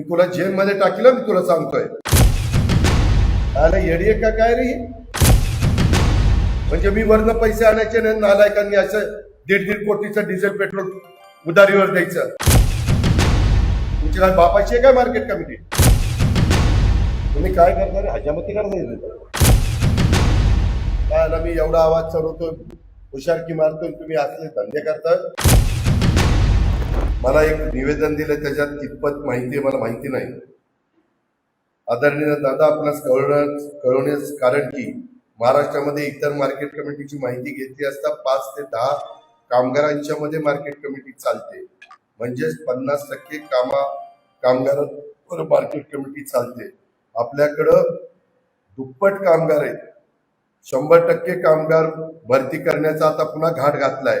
मी तुला जेल मध्ये टाकील मी तुला सांगतोय. अरे येडी आहे का काय रे म्हणजे मी वरनं पैसे आणायचे नाही नालायकांनी असं दीड दीड कोटीचं डिझेल पेट्रोल उधारीवर द्यायचं. तुमची काय बापाची आहे काय मार्केट कमिटी? तुम्ही काय करणार हजामती करणार काय ना मी एवढा आवाज चढवतो हुशारकी मारतोय तुम्ही असले धंदे करता मला एक निवेदन दिलं त्याच्यात कितपत माहिती आहे मला माहिती नाही. आदरणीय दादा आपणास कळवण्यास कळवण्यास कारण की महाराष्ट्रामध्ये इतर मार्केट कमिटीची माहिती घेतली असता पाच ते दहा कामगारांच्या मध्ये मार्केट कमिटी चालते. म्हणजेच पन्नास टक्के कामा कामगारांवर मार्केट कमिटी चालते. आपल्याकडं दुप्पट कामगार आहेत. शंभर टक्के कामगार भरती करण्याचा आता पुन्हा घाट घातलाय.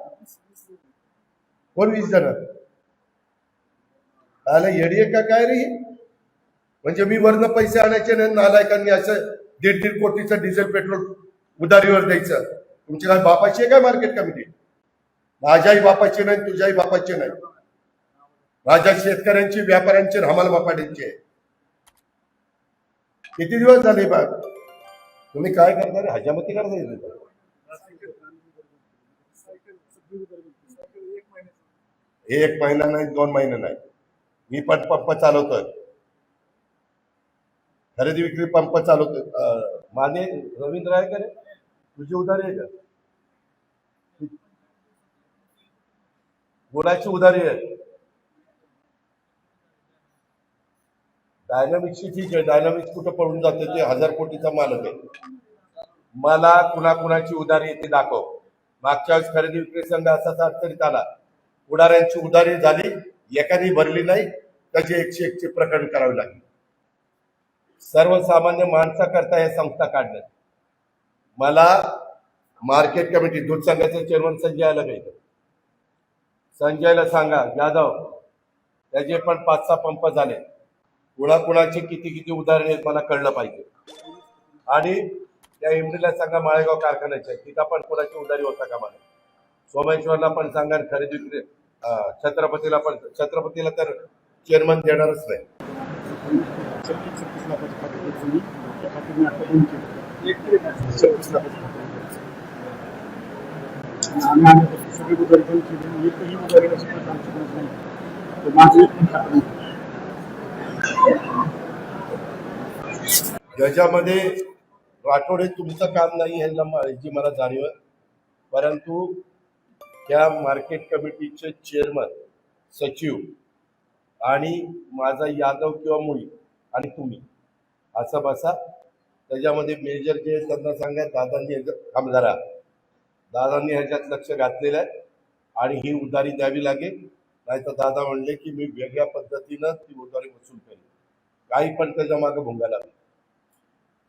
कोण वीस जण आलं येडी का काय रे म्हणजे मी वरनं पैसे आणायचे नाही नालायकांनी असं दीड दीड कोटीचं डिझेल पेट्रोल उधारीवर द्यायचं. तुमची काय बापाची आहे काय मार्केट कमिटी माझ्याही बापाची नाही तुझ्याही बापाची नाही. माझ्या शेतकऱ्यांची व्यापाऱ्यांची आणि हमाल बापाड्यांची आहे. किती दिवस झाले बा? तुम्ही काय करणार? हजामती करणार हे एक महिना नाही दोन महिने नाही. मी पण पंप चालवतोय. खरेदी विक्री पंप चालवतोय. माने रवींद्र आहे का रे? तुझी उधारी आहे का? गुणाची उधारी आहे. डायनामिक्सची ठीक आहे. डायनामिक्स कुठं पडून जाते ते हजार कोटीचा मालक आहे. मला कुणा कुणाची उधारी येते दाखव. मागच्या वेळेस खरेदी विक्री संघ असा अडचणीत आला पुढाऱ्यांची उधारी झाली एकाने भरली नाही त्याचे एकशे एकचे प्रकरण करावे लागले. सर्वसामान्य माणसाकरता या संस्था काढण्यात मला मार्केट कमिटी दूध संघाचे चेअरमन संजय आलं संजयला सांगा जाधव त्याचे पण पाच सहा पंप झाले. कुणाकुणाचे किती किती उदाहरणे मला कळलं पाहिजे. आणि त्या इमडीला सांगा माळेगाव कारखान्याच्या तिथं पण कुणाची उधारी होता का मला सोमेश्वरला पण सांगा आणि खरेदी विक्री छत्रपतीला पण छत्रपतीला तर चेअरमन देणारच नाही. ज्याच्यामध्ये राठोडे तुमचं काम नाही ह्याला जी मला जाणीव परंतु त्या मार्केट कमिटीचे चेअरमन सचिव आणि माझा यादव किंवा मुळी आणि तुम्ही असं बसा. त्याच्यामध्ये मेजर जे त्यांना सांगा दादांनी ह्याच्यात जरा. दादांनी ह्याच्यात लक्ष घातलेलं आहे आणि ही उधारी द्यावी लागेल. नाही तर दादा म्हणले की मी वेगळ्या पद्धतीनं ती उधारी वसूल करेन. काही पण त्याच्यामागे भोंगायला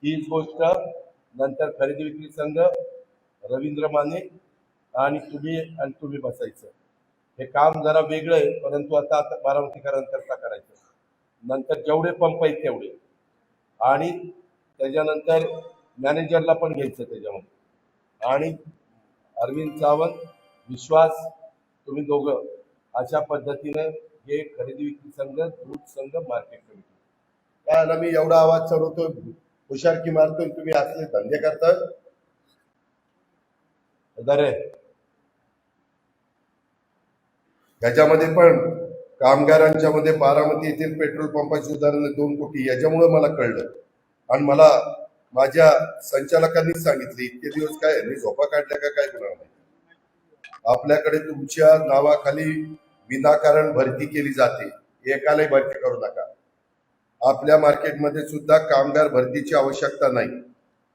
हीच गोष्ट नंतर खरेदी विक्री संघ रवींद्र माने आणि तुम्ही आणि तुम्ही बसायचं. हे काम जरा वेगळं आहे परंतु आता आता बारामतीकरांकरता करायचं. नंतर जेवढे पंप आहेत तेवढे. आणि त्याच्यानंतर मॅनेजरला पण घ्यायचं त्याच्यामध्ये. आणि अरविंद सावंत विश्वास तुम्ही दोघं अशा पद्धतीनं हे खरेदी विक्री संघ दूध संघ मार्केट कमिटी. काय आला मी एवढा आवाज चढवतोय हुशारकी मारतोय तुम्ही असले धंदे करता दरे ह्याच्यामध्ये पण कामगारांच्या मध्ये बारामती येथील पेट्रोल पंपाची उदाहरण दोन कोटी याच्यामुळे मला कळलं. आणि मला माझ्या संचालकांनीच सांगितले इतके दिवस काय मी झोपा काढल्या का काय कुणाला माहिती? आपल्याकडे तुमच्या नावाखाली विनाकारण भरती केली जाते. एकालाही भरती करू नका. आपल्या मार्केटमध्ये सुद्धा कामगार भरतीची आवश्यकता नाही.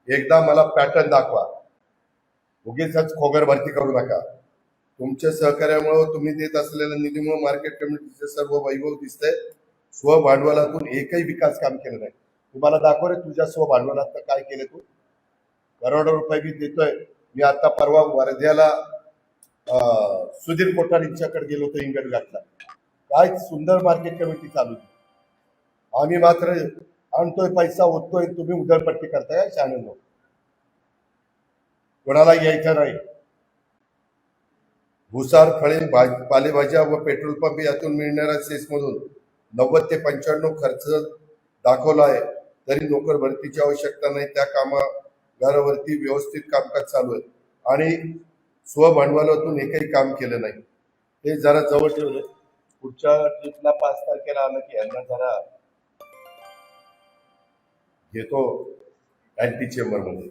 एकदा मला पॅटर्न दाखवा. उगीच खोगर भरती करू नका. तुमच्या सहकार्यामुळे तुम्ही देत असलेल्या निधीमुळे मार्केट कमिटीचे सर्व वैभव दिसतंय. स्वभांडवलातून एकही विकास काम केलं नाही. तुम्हाला दाखव रे तुझ्या स्वभांडवलात काय केलं तू? करोडो रुपये मी देतोय. मी आता परवा वर्ध्याला सुधीर कोठारींच्याकडे गेलो होतो इंगड घातला काय सुंदर मार्केट कमिटी चालू आहे. आम्ही मात्र आणतोय पैसा होतोय तुम्ही उधळपट्टी करताय काय कोणाला यायचं नाही. भुसार फळे भाज- पालेभाज्या व पेट्रोल पंप यातून मिळणाऱ्या सेसमधून नव्वद ते पंच्याण्णव खर्च दाखवला आहे. तरी नोकर भरतीची आवश्यकता नाही. त्या कामागारावरती व्यवस्थित कामकाज चालू आहे. आणि स्वभांडवलातून एकही काम केलं नाही. ते जरा जवळ ठेवलं. पुढच्या ट्रिपला पाच तारखेला आलं की यांना जरा घेतो. अँटी चेंबरमध्ये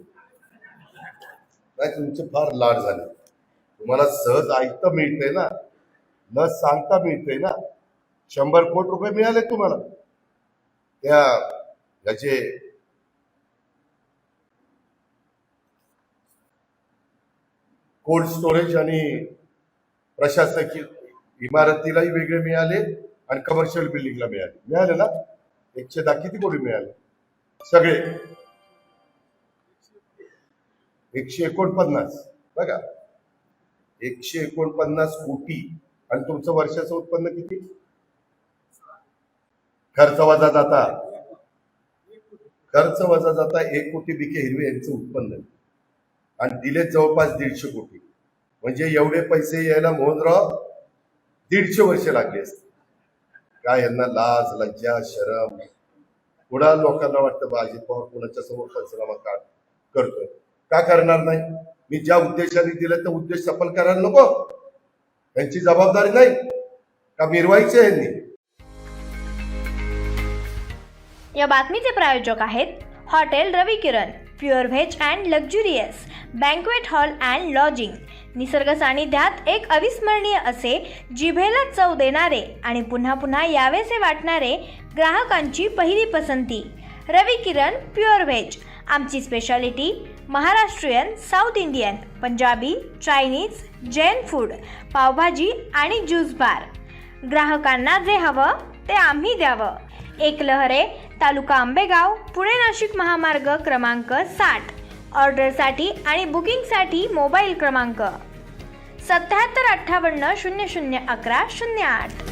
नाही तुमचे फार लाड झाले. तुम्हाला सहज ऐकतं मिळतंय ना? न सांगता मिळतंय ना? शंभर कोट रुपये मिळाले तुम्हाला. त्या याचे कोल्ड स्टोरेज आणि प्रशासकीय इमारतीलाही वेगळे मिळाले आणि कमर्शियल बिल्डिंगला मिळाले. मिळाले ना? एकशे दहा किती कोटी मिळाले? सगळे. एकशे एकोणपन्नास. बघा. एकशे एकोणपन्नास कोटी. आणि तुमचं वर्षाचं उत्पन्न किती? खर्च वजा जाता. खर्च वजा जाता एक कोटी बिके हिरवे यांचं उत्पन्न. आणि दिले जवळपास दीडशे कोटी. म्हणजे एवढे पैसे यायला मोहनराव दीडशे वर्ष लागले असते. काय यांना लाज लज्जा शरम. कुणा लोकांना वाटतं बा अजित पवार कुणाच्या समोर पंचनामा काढ करतोय? का करणार नाही? मी ज्या उद्देशाने दिलं तर उद्देश सफल करायला नको. त्यांची जबाबदारी नाही. का मिरवायची यांनी? या बातमीचे प्रायोजक आहेत hotel Ravi Kiran pure veg and luxurious banquet hall and lodging. निसर्ग सानिध्यात एक अविस्मरणीय असे जिभेला चव देणारे आणि पुन्हा पुन्हा यावेसे वाटणारे ग्राहकांची पहिली पसंती. रवी किरण प्युअर व्हेज आमची speciality Maharashtrian South Indian Punjabi Chinese Jain food pav bhaji आणि ज्यूस बार. ग्राहकांना जे हवं ते आम्ही द्यावं. एक लहरे तालुका आंबेगाव पुणे नाशिक महामार्ग क्रमांक साठ. ऑर्डरसाठी आणि बुकिंगसाठी मोबाईल क्रमांक सत्याहत्तर अठ्ठावन्न शून्य शून्य अकरा शून्य आठ.